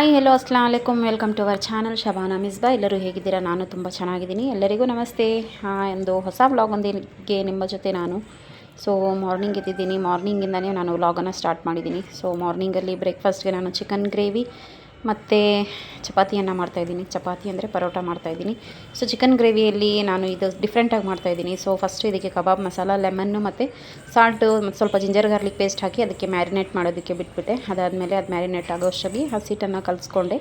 Hi hello ಅಸ್ಲಾಂ ಅಲೈಕುಮ್. Welcome to our channel Shabana Misba ಎಲ್ಲರೂ ಹೇಗಿದ್ದೀರಾ? ನಾನು ತುಂಬ ಚೆನ್ನಾಗಿದ್ದೀನಿ. ಎಲ್ಲರಿಗೂ ನಮಸ್ತೆ. ಹಾಂ, ಒಂದು ಹೊಸ ವ್ಲಾಗ್ ಒಂದಿಗೆ ನಿಮ್ಮ ಜೊತೆ ನಾನು. So morning ಎದ್ದಿದ್ದೀನಿ. ಮಾರ್ನಿಂಗಿಂದನೇ ನಾನು ವ್ಲಾಗನ್ನು ಸ್ಟಾರ್ಟ್ ಮಾಡಿದ್ದೀನಿ. ಸೊ ಮಾರ್ನಿಂಗಲ್ಲಿ ಬ್ರೇಕ್ಫಾಸ್ಟ್ಗೆ ನಾನು ಚಿಕನ್ ಗ್ರೇವಿ ಮತ್ತು ಚಪಾತಿಯನ್ನು ಮಾಡ್ತಾಯಿದ್ದೀನಿ ಚಪಾತಿ ಅಂದರೆ ಪರೋಟ ಮಾಡ್ತಾಯಿದ್ದೀನಿ ಸೊ ಚಿಕನ್ ಗ್ರೇವಿಯಲ್ಲಿ ನಾನು ಇದು ಡಿಫ್ರೆಂಟಾಗಿ ಮಾಡ್ತಾಯಿದ್ದೀನಿ ಸೊ ಫಸ್ಟ್ ಇದಕ್ಕೆ ಕಬಾಬ್ ಮಸಾಲ ಲೆಮನ್ನು ಮತ್ತು ಸಾಲ್ಟು ಮತ್ತು ಸ್ವಲ್ಪ ಜಿಂಜರ್ ಗಾರ್ಲಿಕ್ ಪೇಸ್ಟ್ ಹಾಕಿ ಅದಕ್ಕೆ ಮ್ಯಾರಿನೇಟ್ ಮಾಡೋದಕ್ಕೆ ಬಿಟ್ಬಿಟ್ಟೆ. ಅದಾದಮೇಲೆ ಅದು ಮ್ಯಾರಿನೇಟ್ ಆಗೋಷ್ಟಾಗಿ ಹಸಿಟನ್ನು ಕಲಿಸ್ಕೊಂಡೆ.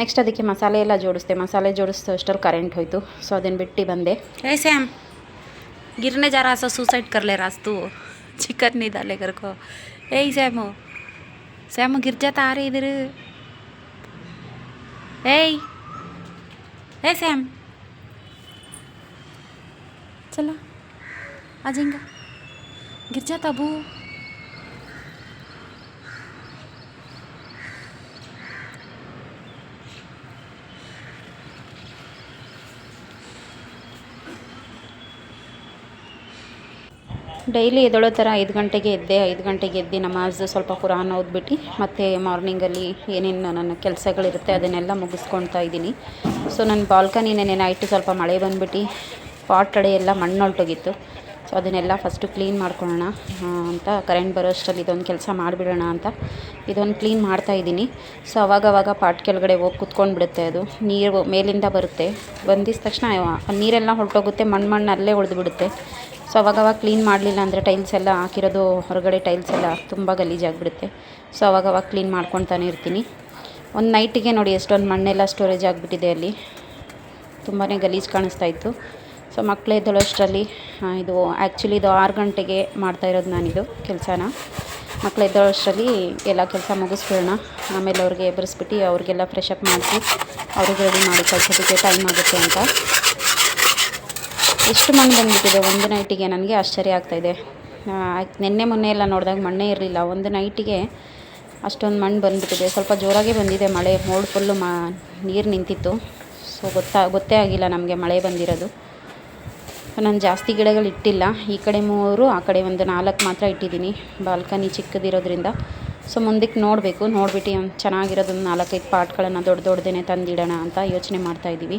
ನೆಕ್ಸ್ಟ್ ಅದಕ್ಕೆ ಮಸಾಲೆ ಎಲ್ಲ ಜೋಡಿಸ್ದೆ. ಮಸಾಲೆ ಜೋಡಿಸ್ತು ಅಷ್ಟರಲ್ಲಿ ಕರೆಂಟ್ ಹೋಯಿತು. ಸೊ ಅದನ್ನು ಬಿಟ್ಟು ಬಂದೆ. ಏ ಸ್ಯಾಮ್ ಗಿರ್ನೆ ಜಾರ ಸೊ ಸೂಸೈಡ್ ಕರ್ಲೆ ರಾಸ್ತು. ಚಿಕನ್ ಇದಾಲೆ ಕರ್ಕೋ. ಏಯ್ ಸ್ಯಾಮು ಸ್ಯಾಮು ಗಿರ್ಜಾ ತಾರೇ ಇದ್ರು. Hey! Hey, Sam! चला अजिंका गिरजा तबू ಡೈಲಿ ಎದ್ದೇಳೋ ಥರ ಐದು ಗಂಟೆಗೆ ಎದ್ದೆ, ಐದು ಗಂಟೆಗೆ ಎದ್ದು ನಮಾಜ್ ಸ್ವಲ್ಪ ಕುರಾನ್ ಓದ್ಬಿಟ್ಟು ಮತ್ತು ಮಾರ್ನಿಂಗಲ್ಲಿ ಏನೇನು ನನ್ನ ಕೆಲಸಗಳಿರುತ್ತೆ ಅದನ್ನೆಲ್ಲ ಮುಗಿಸ್ಕೊಳ್ತಾ ಇದ್ದೀನಿ. ಸೊ ನನ್ನ ಬಾಲ್ಕನಿ ನೆನೆ ನೈಟು ಸ್ವಲ್ಪ ಮಳೆ ಬಂದುಬಿಟ್ಟು ಪಾಟ್ ಎಲ್ಲ ಮಣ್ಣು ಹೊಲ್ಟೋಗಿತ್ತು ಸೊ ಅದನ್ನೆಲ್ಲ ಫಸ್ಟು ಕ್ಲೀನ್ ಮಾಡ್ಕೊಳ್ಳೋಣ ಅಂತ ಕರೆಂಟ್ ಬರೋ ಅಷ್ಟರಲ್ಲಿ ಇದೊಂದು ಕೆಲಸ ಮಾಡಿಬಿಡೋಣ ಅಂತ ಇದೊಂದು ಕ್ಲೀನ್ ಮಾಡ್ತಾ ಇದ್ದೀನಿ. ಸೊ ಅವಾಗವಾಗ ಪಾಟ್ ಕೆಳಗಡೆ ಹೋಗಿ ಕುತ್ಕೊಂಡು ಬಿಡುತ್ತೆ ಅದು. ನೀರು ಮೇಲಿಂದ ಬರುತ್ತೆ. ಬಂದಿದ ತಕ್ಷಣ ನೀರೆಲ್ಲ ಹೊರಟೋಗುತ್ತೆ ಮಣ್ಣು ಮಣ್ಣು ಅಲ್ಲೇ ಉಳಿದು ಬಿಡುತ್ತೆ ಸೊ ಅವಾಗವಾಗ ಕ್ಲೀನ್ ಮಾಡಲಿಲ್ಲ ಅಂದರೆ ಟೈಲ್ಸ್ ಎಲ್ಲ ಹಾಕಿರೋದು ಹೊರಗಡೆ ಟೈಲ್ಸ್ ಎಲ್ಲ ತುಂಬ ಗಲೀಜಾಗಿಬಿಡುತ್ತೆ. ಸೊ ಅವಾಗವಾಗ ಕ್ಲೀನ್ ಮಾಡ್ಕೊತಾನೆ ಇರ್ತೀನಿ. ಒಂದು ನೈಟಿಗೆ ನೋಡಿ ಎಷ್ಟೊಂದು ಮಣ್ಣೆಲ್ಲ ಸ್ಟೋರೇಜ್ ಆಗಿಬಿಟ್ಟಿದೆ ಅಲ್ಲಿ. ತುಂಬಾ ಗಲೀಜು ಕಾಣಿಸ್ತಾ ಇತ್ತು. ಸೊ ಮಕ್ಕಳು ಎದ್ದೇಳೋಷ್ಟರಲ್ಲಿ ಇದು ಆ್ಯಕ್ಚುಲಿ ಇದು ಆರು ಗಂಟೆಗೆ ಮಾಡ್ತಾ ಇರೋದು ನಾನಿದು ಕೆಲಸನ. ಮಕ್ಕಳು ಎದ್ದೇಳೋಷ್ಟರಲ್ಲಿ ಎಲ್ಲ ಕೆಲಸ ಮುಗಿಸ್ಬಿಡೋಣ. ಆಮೇಲೆ ಅವ್ರಿಗೆ ಎಬ್ಬರಿಸ್ಬಿಟ್ಟು ಅವ್ರಿಗೆಲ್ಲ ಫ್ರೆಶ್ ಅಪ್ ಮಾಡಿಸಿ, ಅವ್ರಿಗೆ ರೆಡಿ ಮಾಡಿ ಕಳ್ಸೋದಕ್ಕೆ ಟೈಮ್ ಆಗುತ್ತೆ ಅಂತ. ಎಷ್ಟು ಮಣ್ಣು ಬಂದುಬಿಟ್ಟಿದೆ ಒಂದು ನೈಟಿಗೆ ನನಗೆ ಆಶ್ಚರ್ಯ ಆಗ್ತಾಯಿದೆ. ನಿನ್ನೆ ಮೊನ್ನೆ ಎಲ್ಲ ನೋಡಿದಾಗ ಮಣ್ಣೇ ಇರಲಿಲ್ಲ. ಒಂದು ನೈಟಿಗೆ ಅಷ್ಟೊಂದು ಮಣ್ಣು ಬಂದುಬಿಟ್ಟಿದೆ. ಸ್ವಲ್ಪ ಜೋರಾಗೇ ಬಂದಿದೆ ಮಳೆ. ಮೋಡ್ ಫುಲ್ಲು ಮಾ, ನೀರು ನಿಂತಿತ್ತು. ಸೊ ಗೊತ್ತಾ, ಗೊತ್ತೇ ಆಗಿಲ್ಲ ನಮಗೆ ಮಳೆ ಬಂದಿರೋದು. ನಾನು ಜಾಸ್ತಿ ಗಿಡಗಳು ಇಟ್ಟಿಲ್ಲ ಈ ಕಡೆ ಮೂರು, ಆ ಕಡೆ ಒಂದು ನಾಲ್ಕು ಮಾತ್ರ ಇಟ್ಟಿದ್ದೀನಿ. ಬಾಲ್ಕನಿ ಚಿಕ್ಕದಿರೋದ್ರಿಂದ. ಸೊ ಮುಂದಕ್ಕೆ ನೋಡಬೇಕು. ನೋಡಿಬಿಟ್ಟು ಒಂದು ಚೆನ್ನಾಗಿರೋದೊಂದು ನಾಲ್ಕೈದು ಪಾಟ್ಗಳನ್ನು ದೊಡ್ಡ ದೊಡ್ಡದೇ ತಂದಿಡೋಣ ಅಂತ ಯೋಚನೆ ಮಾಡ್ತಾ ಇದ್ದೀವಿ.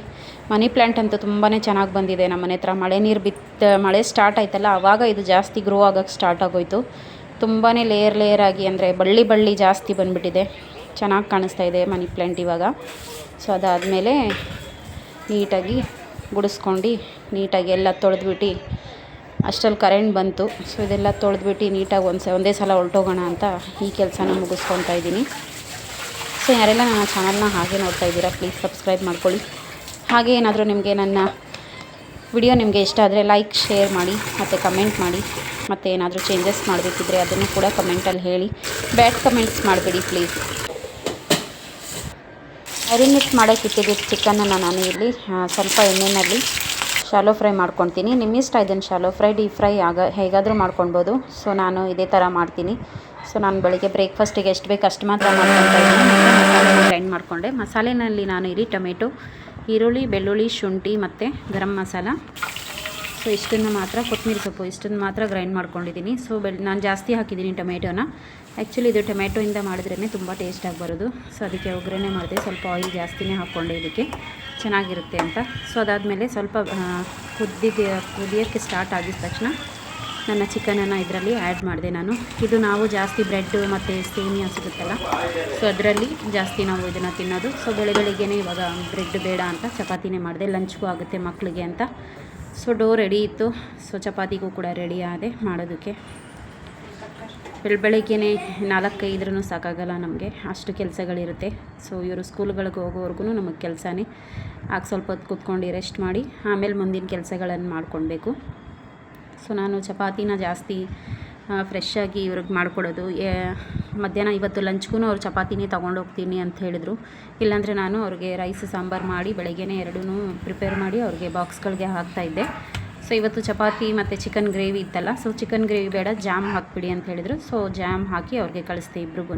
ಮನಿ ಪ್ಲ್ಯಾಂಟ್ ಅಂತೂ ತುಂಬಾ ಚೆನ್ನಾಗಿ ಬಂದಿದೆ. ನಮ್ಮ ಮನೆ ಹತ್ರ ಮಳೆ ನೀರು ಬಿತ್ತ ಮಳೆ ಸ್ಟಾರ್ಟ್ ಆಯ್ತಲ್ಲ ಆವಾಗ ಇದು ಜಾಸ್ತಿ ಗ್ರೋ ಆಗೋಕ್ಕೆ ಸ್ಟಾರ್ಟ್ ಆಗೋಯ್ತು. ತುಂಬಾ ಲೇಯರ್ ಲೇಯರ್ ಆಗಿ ಅಂದರೆ ಬಳ್ಳಿ ಬಳ್ಳಿ ಜಾಸ್ತಿ ಬಂದುಬಿಟ್ಟಿದೆ. ಚೆನ್ನಾಗಿ ಕಾಣಿಸ್ತಾ ಇದೆ ಮನಿ ಪ್ಲ್ಯಾಂಟ್ ಇವಾಗ. ಸೊ ಅದಾದಮೇಲೆ ನೀಟಾಗಿ ಗುಡಿಸ್ಕೊಂಡು, ನೀಟಾಗಿ ಎಲ್ಲ ತೊಳೆದ್ಬಿಟ್ಟು ಅಷ್ಟರಲ್ಲಿ ಕರೆಂಟ್ ಬಂತು. ಸೊ ಇದೆಲ್ಲ ತೊಳೆದ್ಬಿಟ್ಟು ನೀಟಾಗಿ ಒಂದು ಒಂದೇ ಸಲ ಹೊರಟೋಗೋಣ ಅಂತ ಈ ಕೆಲಸನ ಮುಗಿಸ್ಕೊತಾ ಇದ್ದೀನಿ. ಸೊ ಯಾರೆಲ್ಲ ನನ್ನ ಚಾನಲ್ನ ಹಾಗೆ ನೋಡ್ತಾ ಇದ್ದೀರಾ ಪ್ಲೀಸ್ ಸಬ್ಸ್ಕ್ರೈಬ್ ಮಾಡ್ಕೊಳ್ಳಿ. ಹಾಗೆ ಏನಾದರೂ ನಿಮಗೆ ನನ್ನ ವಿಡಿಯೋ ನಿಮಗೆ ಇಷ್ಟ ಆದರೆ ಲೈಕ್ ಶೇರ್ ಮಾಡಿ, ಮತ್ತು ಕಮೆಂಟ್ ಮಾಡಿ, ಮತ್ತು ಏನಾದರೂ ಚೇಂಜಸ್ ಮಾಡಬೇಕಿದ್ರೆ ಅದನ್ನು ಕೂಡ ಕಮೆಂಟಲ್ಲಿ ಹೇಳಿ. ಬ್ಯಾಡ್ ಕಮೆಂಟ್ಸ್ ಮಾಡಬೇಡಿ ಪ್ಲೀಸ್ ಮ್ಯಾರಿನೇಟ್ ಮಾಡೋಕ್ಕೆ ಇಟ್ಟಿದ್ದು ಚಿಕನನ್ನು ನಾನು ಇಲ್ಲಿ ಸ್ವಲ್ಪ ಎಣ್ಣೆಯಲ್ಲಿ ಶಾಲೋ ಫ್ರೈ ಮಾಡ್ಕೊತೀನಿ. ನಿಮ್ಮಿಷ್ಟ ಇದನ್ನು ಶಾಲೋ ಫ್ರೈ ಡೀಪ್ ಫ್ರೈ ಆಗ ಹೇಗಾದರೂ ಮಾಡ್ಕೊಳ್ಬೋದು ಸೊ ನಾನು ಇದೇ ಥರ ಮಾಡ್ತೀನಿ. ಸೊ ನಾನು ಬೆಳಿಗ್ಗೆ ಬ್ರೇಕ್ಫಾಸ್ಟಿಗೆ ಎಷ್ಟು ಬೇಕು ಅಷ್ಟು ಮಾತ್ರ ಮಾಡ್ಕೊಳ್ತೀನಿ ಗ್ರೈಂಡ್ ಮಾಡಿಕೊಂಡೆ. ಮಸಾಲೆನಲ್ಲಿ ನಾನು ಇಲ್ಲಿ ಟೊಮೆಟೊ, ಈರುಳ್ಳಿ, ಬೆಳ್ಳುಳ್ಳಿ, ಶುಂಠಿ ಮತ್ತು ಗರಂ ಮಸಾಲ. ಸೊ ಇಷ್ಟನ್ನು ಮಾತ್ರ, ಕೊತ್ತಂಬರಿ ಸೊಪ್ಪು ಇಷ್ಟನ್ನು ಮಾತ್ರ ಗ್ರೈಂಡ್ ಮಾಡ್ಕೊಂಡಿದ್ದೀನಿ. ಸೊ ಬೆಳ್ ನಾನು ಜಾಸ್ತಿ ಹಾಕಿದ್ದೀನಿ ಟೊಮೆಟೊನ. ಆ್ಯಕ್ಚುಲಿ ಇದು ಟೊಮೆಟೊಯಿಂದ ಮಾಡಿದ್ರೇ ತುಂಬ ಟೇಸ್ಟಾಗಿ ಬರೋದು. ಸೊ ಅದಕ್ಕೆ ಒಗ್ಗರಣೆ ಮಾಡಿದೆ. ಸ್ವಲ್ಪ ಆಯಿಲ್ ಜಾಸ್ತಿನೇ ಹಾಕ್ಕೊಂಡೆ ಇದಕ್ಕೆ. ಚೆನ್ನಾಗಿರುತ್ತೆ ಅಂತ. ಸೊ ಅದಾದಮೇಲೆ ಸ್ವಲ್ಪ ಕುದ್ದಿದ, ಕುದಿಯೋಕ್ಕೆ ಸ್ಟಾರ್ಟ್ ಆಗಿದ ತಕ್ಷಣ ನನ್ನ ಚಿಕನನ್ನು ಇದರಲ್ಲಿ ಆ್ಯಡ್ ಮಾಡಿದೆ ನಾನು. ಇದು ನಾವು ಜಾಸ್ತಿ ಬ್ರೆಡ್ಡು ಮತ್ತು ಸೇಮಿಯಾ ಸಿಗುತ್ತಲ್ಲ ಸೊ ಅದರಲ್ಲಿ ಜಾಸ್ತಿ ನಾವು ಇದನ್ನು ತಿನ್ನೋದು. ಸೊ ಬೆಳೆ ಇವಾಗ ಬ್ರೆಡ್ ಬೇಡ ಅಂತ, ಚಪಾತಿನೇ ಮಾಡಿದೆ. ಲಂಚ್ಗೂ ಆಗುತ್ತೆ ಮಕ್ಕಳಿಗೆ ಅಂತ. ಸೊ ಡೋ ರೆಡಿ ಇತ್ತು. ಸೊ ಚಪಾತಿಗೂ ಕೂಡ ರೆಡಿ ಆದೆ ಮಾಡೋದಕ್ಕೆ. ಬೆಳ ಬೆಳಗ್ಗೆನೇ ನಾಲ್ಕೈದ್ರೂ ಸಾಕಾಗಲ್ಲ ನಮಗೆ. ಅಷ್ಟು ಕೆಲಸಗಳಿರುತ್ತೆ. ಸೊ ಇವರು ಸ್ಕೂಲ್ಗಳಿಗೆ ಹೋಗೋವರೆಗೂ ನಮಗೆ ಕೆಲಸನೇ. ಆಗ ಸ್ವಲ್ಪ ಹೊತ್ತು ಕೂತ್ಕೊಂಡು ರೆಸ್ಟ್ ಮಾಡಿ, ಆಮೇಲೆ ಮುಂದಿನ ಕೆಲಸಗಳನ್ನು ಮಾಡ್ಕೊಳ್ಬೇಕು ಸೊ ನಾನು ಚಪಾತಿನ ಜಾಸ್ತಿ ಫ್ರೆಶ್ ಆಗಿ ಇವ್ರಿಗೆ ಮಾಡಿಕೊಡೋದು ಮಧ್ಯಾಹ್ನ ಇವತ್ತು ಲಂಚ್ಗೂ ಅವ್ರು ಚಪಾತಿನೇ ತೊಗೊಂಡು ಹೋಗ್ತೀನಿ ಅಂತ ಹೇಳಿದರು. ಇಲ್ಲಾಂದರೆ ನಾನು ಅವ್ರಿಗೆ ರೈಸ್ ಸಾಂಬಾರು ಮಾಡಿ ಬೆಳಗ್ಗೆನೇ ಎರಡೂ ಪ್ರಿಪೇರ್ ಮಾಡಿ ಅವ್ರಿಗೆ ಬಾಕ್ಸ್ಗಳಿಗೆ ಹಾಕ್ತಾಯಿದ್ದೆ ಸೊ ಇವತ್ತು ಚಪಾತಿ ಮತ್ತು ಚಿಕನ್ ಗ್ರೇವಿ ಇತ್ತಲ್ಲ ಸೊ ಚಿಕನ್ ಗ್ರೇವಿ ಬೇಡ ಜಾಮ್ ಹಾಕ್ಬಿಡಿ ಅಂತ ಹೇಳಿದರು. ಸೊ ಜಾಮ್ ಹಾಕಿ ಅವ್ರಿಗೆ ಕಳಿಸ್ದೆ ಇಬ್ರಿಗೂ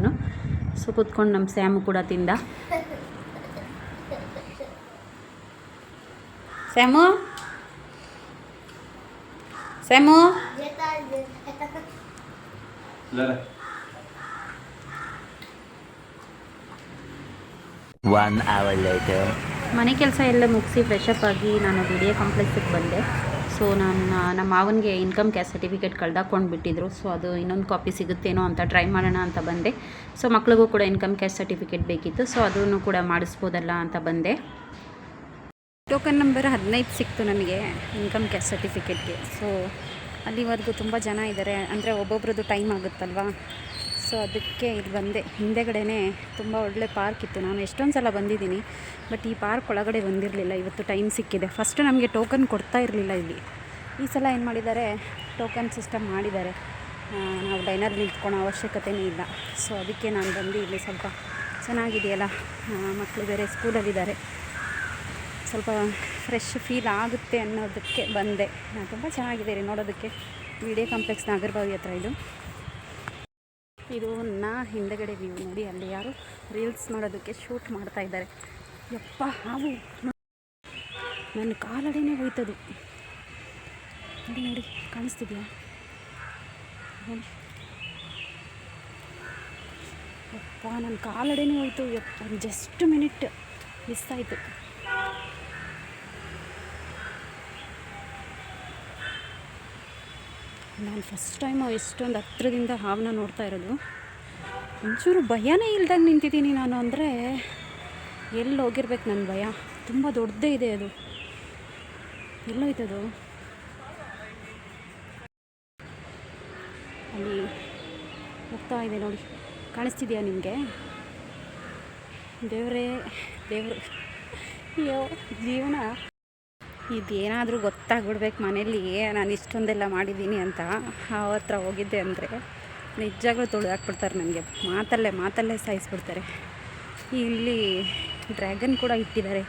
ಸೊ ಕೂತ್ಕೊಂಡು ನಮ್ಮ ಸ್ಯಾಮು ಕೂಡ ತಿಂದ. Sam Sam One hour later. ಮನೆ ಕೆಲಸ ಎಲ್ಲ ಮುಗಿಸಿ ಫ್ರೆಶಪ್ ಆಗಿ ನಾನು ಬಿ ಡಿ ಎ ಕಾಂಪ್ಲೆಕ್ಸಿಗೆ ಬಂದೆ. ಸೊ ನಾನು ನಮ್ಮ ಮಾವನಿಗೆ ಇನ್ಕಮ್ ಕ್ಯಾಸ್ಟ್ ಸರ್ಟಿಫಿಕೇಟ್ ಕಳ್ದಾಕೊಂಡು ಬಿಟ್ಟಿದ್ರು. ಸೊ ಅದು ಇನ್ನೊಂದು ಕಾಪಿ ಸಿಗುತ್ತೇನೋ ಅಂತ ಟ್ರೈ ಮಾಡೋಣ ಅಂತ ಬಂದೆ. ಸೊ ಮಕ್ಳಿಗೂ ಕೂಡ ಇನ್ಕಮ್ ಕ್ಯಾಸ್ಟ್ ಸರ್ಟಿಫಿಕೇಟ್ ಬೇಕಿತ್ತು. ಸೊ ಅದನ್ನು ಕೂಡ ಮಾಡಿಸ್ಬೋದಲ್ಲ ಅಂತ ಬಂದೆ. ಟೋಕನ್ ನಂಬರ್ ಹದಿನೈದು ಸಿಕ್ತು ನನಗೆ ಇನ್ಕಮ್ ಕ್ಯಾಸ್ಟ್ ಸರ್ಟಿಫಿಕೇಟ್ಗೆ ಸೊ ಅಲ್ಲಿವರೆಗೂ ತುಂಬ ಜನ ಇದ್ದಾರೆ ಅಂದರೆ ಒಬ್ಬೊಬ್ರದ್ದು ಟೈಮ್ ಆಗುತ್ತಲ್ವಾ? ಸೊ ಅದಕ್ಕೆ ಇದು ಬಂದೆ. ಹಿಂದೆಗಡೆನೇ ತುಂಬ ಒಳ್ಳೆ ಪಾರ್ಕ್ ಇತ್ತು. ನಾನು ಎಷ್ಟೊಂದು ಸಲ ಬಂದಿದ್ದೀನಿ, ಬಟ್ ಈ ಪಾರ್ಕ್ ಒಳಗಡೆ ಬಂದಿರಲಿಲ್ಲ. ಇವತ್ತು ಟೈಮ್ ಸಿಕ್ಕಿದೆ. ಫಸ್ಟ್ ನಮಗೆ ಟೋಕನ್ ಕೊಡ್ತಾ ಇರಲಿಲ್ಲ ಇಲ್ಲಿ. ಈ ಸಲ ಏನು ಮಾಡಿದ್ದಾರೆ? ಟೋಕನ್ ಸಿಸ್ಟಮ್ ಮಾಡಿದ್ದಾರೆ. ನಾವು ಡೈನರ್ ನಿಂತ್ಕೊಳ್ಳೋ ಅವಶ್ಯಕತೆಯೇ ಇಲ್ಲ. ಸೊ ಅದಕ್ಕೆ ನಾನು ಬಂದು ಇಲ್ಲಿ ಸ್ವಲ್ಪ ಚೆನ್ನಾಗಿದೆಯಲ್ಲ? ಮಕ್ಕಳು ಬೇರೆ ಸ್ಕೂಲಲ್ಲಿದ್ದಾರೆ ಸ್ವಲ್ಪ ಫ್ರೆಶ್ ಫೀಲ್ ಆಗುತ್ತೆ ಅನ್ನೋದಕ್ಕೆ ಬಂದೆ. ತುಂಬ ಚೆನ್ನಾಗಿದೆ ರೀ ನೋಡೋದಕ್ಕೆ. ವಿಡಿಯೋ ಕಾಂಪ್ಲೆಕ್ಸ್ ನಾಗರಬಾವಿ ಹತ್ರ ಇದು. ಇದು ನಾ ಹಿಂದೆಗಡೆ ವ್ಯೂ ನೋಡಿ, ಅಲ್ಲಿ ಯಾರು ರೀಲ್ಸ್ ಮಾಡೋದಕ್ಕೆ ಶೂಟ್ ಮಾಡ್ತಾ ಇದ್ದಾರೆ. ಯಪ್ಪ, ಹಾವು. ನನ್ನ ಕಾಲಡಿನೇ ಹೋಯ್ತದು. ನೋಡಿ ನೋಡಿ, ಕಾಣಿಸ್ತಿದ್ಯಾ? ಯಪ್ಪ, ನನ್ನ ಕಾಲಡಿನೇ ಹೋಯ್ತು. ಯಪ್ಪ ಜಸ್ಟ್ ಮಿನಿಟ್ ಮಿಸ್ ಆಯಿತು. ನಾನು ಫಸ್ಟ್ ಟೈಮು ಎಷ್ಟೊಂದು ಹತ್ರದಿಂದ ಹಾವನ್ನ ನೋಡ್ತಾ ಇರೋದು. ಒಂಚೂರು ಭಯನೇ ಇಲ್ದಾಗ ನಿಂತಿದ್ದೀನಿ ನಾನು ಅಂದರೆ ಎಲ್ಲಿ ಹೋಗಿರ್ಬೇಕು ನನ್ನ ಭಯ? ತುಂಬ ದೊಡ್ಡದೇ ಇದೆ ಅದು. ಎಲ್ಲೋಯ್ತದು? ಅಲ್ಲಿ ಹೋಗ್ತಾ ಇದೆ ನೋಡಿ. ಕಾಣಿಸ್ತಿದೆಯಾ ನಿಮಗೆ? ದೇವರೇ, ದೇವರು. ಅಯ್ಯೋ, ಜೀವನ. ಇದೇನಾದರೂ ಗೊತ್ತಾಗ್ಬಿಡ್ಬೇಕು ಮನೇಲಿ ನಾನು ಇಷ್ಟೊಂದೆಲ್ಲ ಮಾಡಿದ್ದೀನಿ ಅಂತ ಅವ್ರ ಹತ್ರ ಹೋಗಿದ್ದೆ ಅಂದರೆ ನಿಜವಾಗ್ಲೂ ತುಳಿದು ಹಾಕ್ಬಿಡ್ತಾರೆ ನನಗೆ. ಮಾತಲ್ಲೇ ಮಾತಲ್ಲೇ ಸಾಯಿಸ್ಬಿಡ್ತಾರೆ. ಇಲ್ಲಿ ಡ್ರ್ಯಾಗನ್ ಕೂಡ ಇಟ್ಟಿದ್ದಾರೆ.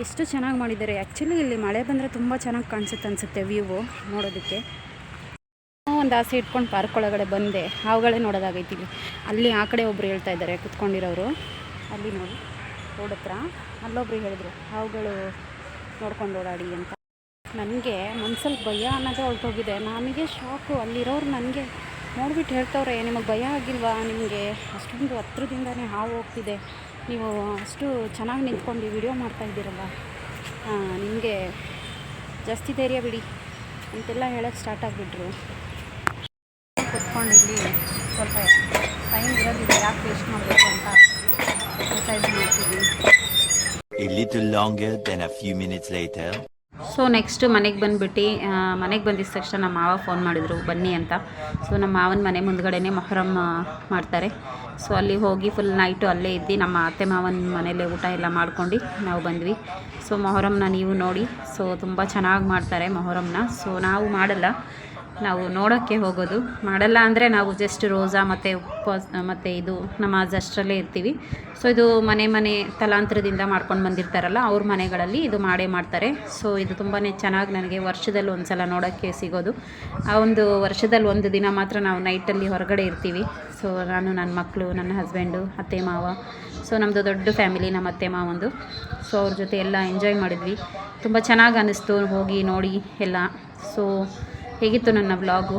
ಎಷ್ಟು ಚೆನ್ನಾಗಿ ಮಾಡಿದ್ದಾರೆ. ಆ್ಯಕ್ಚುಲಿ ಇಲ್ಲಿ ಮಳೆ ಬಂದರೆ ತುಂಬ ಚೆನ್ನಾಗಿ ಕಾಣಿಸುತ್ತೆ ಅನಿಸುತ್ತೆ ವ್ಯೂವು ನೋಡೋದಕ್ಕೆ. ಒಂದು ಆಸೆ ಇಟ್ಕೊಂಡು ಪಾರ್ಕ್ ಒಳಗಡೆ ಬಂದೆ. ಅವುಗಳೇ ನೋಡೋದಾಗೈತಿ ಇಲ್ಲಿ. ಅಲ್ಲಿ ಆ ಕಡೆ ಒಬ್ಬರು ಹೇಳ್ತಾ ಇದ್ದಾರೆ, ಕುತ್ಕೊಂಡಿರೋರು. ಅಲ್ಲಿ ನೋಡಿ, ರೋಡ್ ಹತ್ರ. ಅಲ್ಲೊಬ್ರು ಹೇಳಿದ್ರು, ಹಾವುಗಳು ನೋಡ್ಕೊಂಡು ಓಡಾಡಿ ಅಂತ. ನನಗೆ ಮನ್ಸಲ್ಲಿ ಭಯ ಅನ್ನೋದೇ ಹೊರಟೋಗಿದೆ ನನಗೆ ಶಾಕು ಅಲ್ಲಿರೋರು ನನಗೆ ನೋಡ್ಬಿಟ್ಟು ಹೇಳ್ತವ್ರೆ, ನಿಮಗೆ ಭಯ ಆಗಿಲ್ವಾ? ನಿಮಗೆ ಅಷ್ಟೊಂದು ಹತ್ರದಿಂದನೇ ಹಾವು ಹೋಗ್ತಿದೆ. ನೀವು ಅಷ್ಟು ಚೆನ್ನಾಗಿ ನಿಂತ್ಕೊಂಡು ವಿಡಿಯೋ ಮಾಡ್ತಾ ಇದ್ದೀರಲ್ಲ ನಿಮಗೆ ಜಾಸ್ತಿ ಧೈರ್ಯ ಬಿಡಿ. ಅಂತೆಲ್ಲ ಹೇಳೋಕ್ಕೆ ಸ್ಟಾರ್ಟ್ ಆಗಿಬಿಟ್ರು. ಕುತ್ಕೊಂಡಿರಲಿ ಸ್ವಲ್ಪ ಟೈಮ್ ಇರೋದಿದೆ. ಯಾಕೆ ವೇಸ್ಟ್ ಮಾಡಬೇಕು ಅಂತ ಡಿಸೈಡ್ ಮಾಡ್ತಿದ್ದೀನಿ little longer than a few minutes later. So next ಮನೆಗೆ ಬಂದುಬಿಟ್ಟು ಮನೆಗೆ ಬಂದಿದ್ದ ತಕ್ಷಣ ನಮ್ಮ ಮಾವ ಫೋನ್ ಮಾಡಿದರು, ಬನ್ನಿ ಅಂತ. ಸೊ ನಮ್ಮ ಮಾವನ ಮನೆ ಮುಂದ್ಗಡೆನೇ ಮೊಹರಮ್ ಮಾಡ್ತಾರೆ. ಸೊ ಅಲ್ಲಿ ಹೋಗಿ ಫುಲ್ ನೈಟು ಅಲ್ಲೇ ಇದ್ದು, ನಮ್ಮ ಅತ್ತೆ ಮಾವನ ಮನೇಲೆ ಊಟ ಎಲ್ಲ ಮಾಡ್ಕೊಂಡು ನಾವು ಬಂದ್ವಿ. ಸೊ ಮೊಹರಮ್ನ ನೀವು ನೋಡಿ. ಸೊ ತುಂಬ ಚೆನ್ನಾಗಿ ಮಾಡ್ತಾರೆ ಮೊಹರಮ್ನ ಸೊ ನಾವು ಮಾಡಲ್ಲ. ನಾವು ನೋಡೋಕ್ಕೆ ಹೋಗೋದು. ಮಾಡಲ್ಲ ಅಂದರೆ ನಾವು ಜಸ್ಟ್ ರೋಜಾ ಮತ್ತು ಉಪವಾಸ, ಮತ್ತು ಇದು ನಮಾಜ್ ಅಷ್ಟರಲ್ಲೇ ಇರ್ತೀವಿ. ಸೊ ಇದು ಮನೆ ಮನೆ ತಲಾಂತರದಿಂದ ಮಾಡ್ಕೊಂಡು ಬಂದಿರ್ತಾರಲ್ಲ, ಅವ್ರ ಮನೆಗಳಲ್ಲಿ ಇದು ಮಾಡೇ ಮಾಡ್ತಾರೆ. ಸೊ ಇದು ತುಂಬಾ ಚೆನ್ನಾಗಿ ನನಗೆ ವರ್ಷದಲ್ಲಿ ಒಂದು ಸಲ ನೋಡೋಕ್ಕೆ ಸಿಗೋದು. ಆ ಒಂದು ವರ್ಷದಲ್ಲಿ ಒಂದು ದಿನ ಮಾತ್ರ ನಾವು ನೈಟಲ್ಲಿ ಹೊರಗಡೆ ಇರ್ತೀವಿ. ಸೊ ನಾನು ನನ್ನ ಮಕ್ಕಳು ನನ್ನ ಹಸ್ಬೆಂಡು ಅತ್ತೆ, ಮಾವ. ಸೊ ನಮ್ಮದು ದೊಡ್ಡ ಫ್ಯಾಮಿಲಿ ನಮ್ಮ ಅತ್ತೆ ಮಾವಂದು ಸೊ ಅವ್ರ ಜೊತೆ ಎಲ್ಲ ಎಂಜಾಯ್ ಮಾಡಿದ್ವಿ. ತುಂಬ ಚೆನ್ನಾಗಿ ಅನ್ನಿಸ್ತು ಹೋಗಿ ನೋಡಿ ಎಲ್ಲ. ಸೊ ಹೇಗಿತ್ತು ನನ್ನ ವ್ಲಾಗು